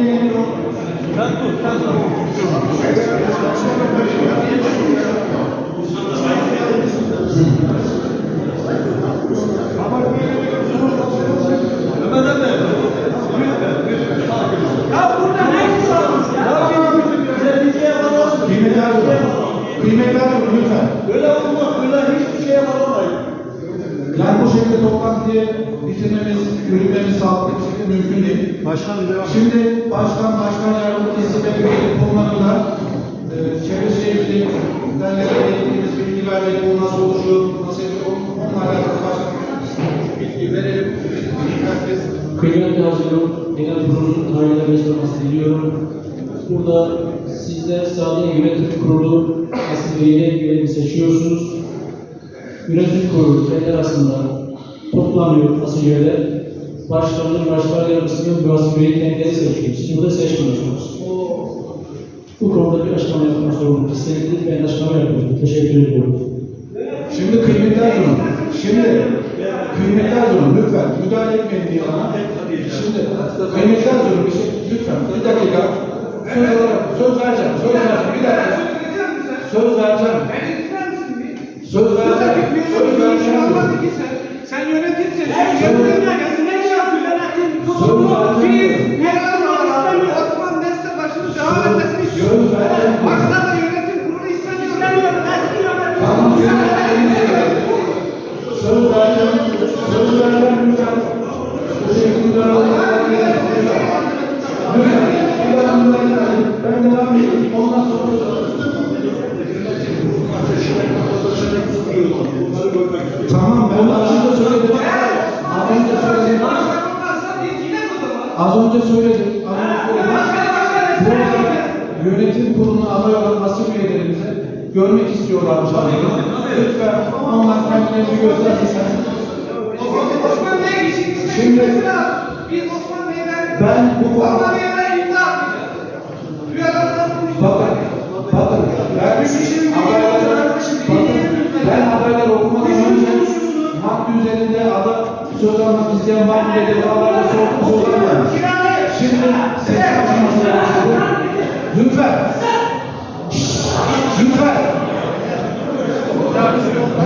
Gerginliğe gerek toplantıyı bitirmemiz, yürütmemiz sağlıklı bir şekilde mümkün değil. Başkanım devam. Şimdi başkan, başkan yardımcısı isimleri gelip bulunmakla e, çevre şehircilik derneğe gerektiğimiz bilgi verdik, bu nasıl oluşuyor, nasıl yapıyor, onunla alakalı başkan bilgi verelim. Herkes Kıymetli Hazırım, Genel Kurulu'nun tarihlerine sorması diliyorum. Burada sizler sadece yönetim kurulu aslında üyeleri seçiyorsunuz. Yönetim kurulu kendi arasında toplanıyor asıl üyeler. Başkanlığı, başkan yardımcısını, bazı üyeyi kendileri seçiyor. Siz burada seçmiyorsunuz. Bu konuda bir açıklama yapmak zorundayım. İstediğiniz ben açıklama yapıyorum. Teşekkür ediyorum. Şimdi kıymetli Erzurum, şimdi kıymetli Erzurum lütfen müdahale etmeyin diye bana. Şimdi kıymetli Erzurum bir şey, lütfen bir dakika söz, olarak- söz vereceğim, söz vereceğim, bir dakika. Söz vereceğim, söz vereceğim, söz vereceğim. Yönetim kurulu istemiyor. Eski yönetim Tamam, kurulu söz istemiyor. Söz vereceğim, söz vereceğim lütfen. Bu şekilde müdahale etmeyin. Lütfen, bir daha müdahale etmeyin. Ben devam edeyim, ondan sonra Tamam ben az önce söyledim. Az önce söyledim. Az önce söyledim. Az önce söyledim. Yönetim kuruluna aday olan asıl üyelerimize görmek istiyorlar. Lütfen onlar kendilerini göstersinler. Osman Bey işin Şimdi- Biz Osman Bey'den Ben bu konuda- Osman Bey'den imza atmayacağız. Rüyalardan Bakın, bakın. Ben bakın, ben adayları okumadan önce madde üzerinde ada söz almak isteyen var mı diye defalarca sordum, sordular. Şimdi başladı. Lütfen. Lütfen.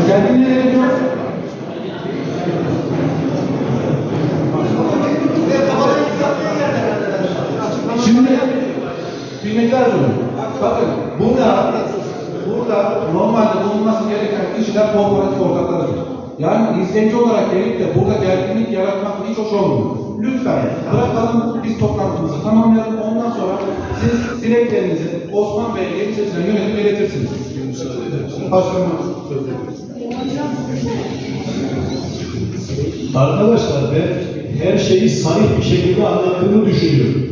Gerginliğe gerek yok. Şimdi kıymetli Erzurum, bakın burada burada normalde bulunması gereken kişiler kooperatif ortaklarıdır. Yani izleyici olarak gelip de burada gerginlik yaratmak hiç hoş olmuyor. Lütfen bırakalım biz toplantımızı tamamlayalım. Ondan sonra siz dileklerinizi Osman Bey'e yeni seçilen yönetime iletirsiniz. Başkanım söz. Arkadaşlar ben her şeyi sarih bir şekilde anlattığımı düşünüyorum.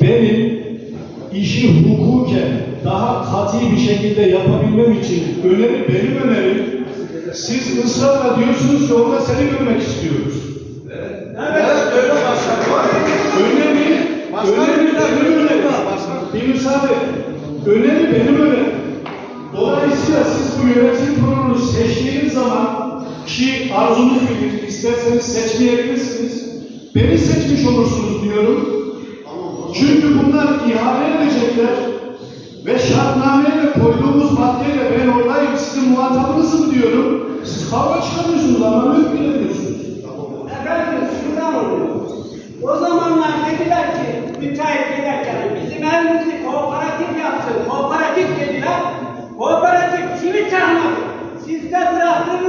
Benim işi hukuken katı bir şekilde yapabilmem için öneri benim önerim. Siz ısrarla diyorsunuz ki orada seni görmek istiyoruz. Evet, öyle başkanım. Öneri, öneri benim önerim. Bir müsaade. Öneri benim önerim. Dolayısıyla siz bu yönetim kurulunu seçtiğiniz zaman ki arzunuz bilir, isterseniz seçmeyebilirsiniz. Beni seçmiş olursunuz diyorum. Çünkü bunlar ihale edecekler de koyduğumuz maddeyle ben oradayım, sizin muhatabınızım diyorum. Siz kavga çıkarıyorsunuz ama mümkün ediyorsunuz. Efendim şuradan oluyor. O zamanlar dediler ki müteahhit giderken bizim evimizi kooperatif yapsın. Kooperatif dediler. Kooperatif kimi tanımadı. Sizde bıraktığınız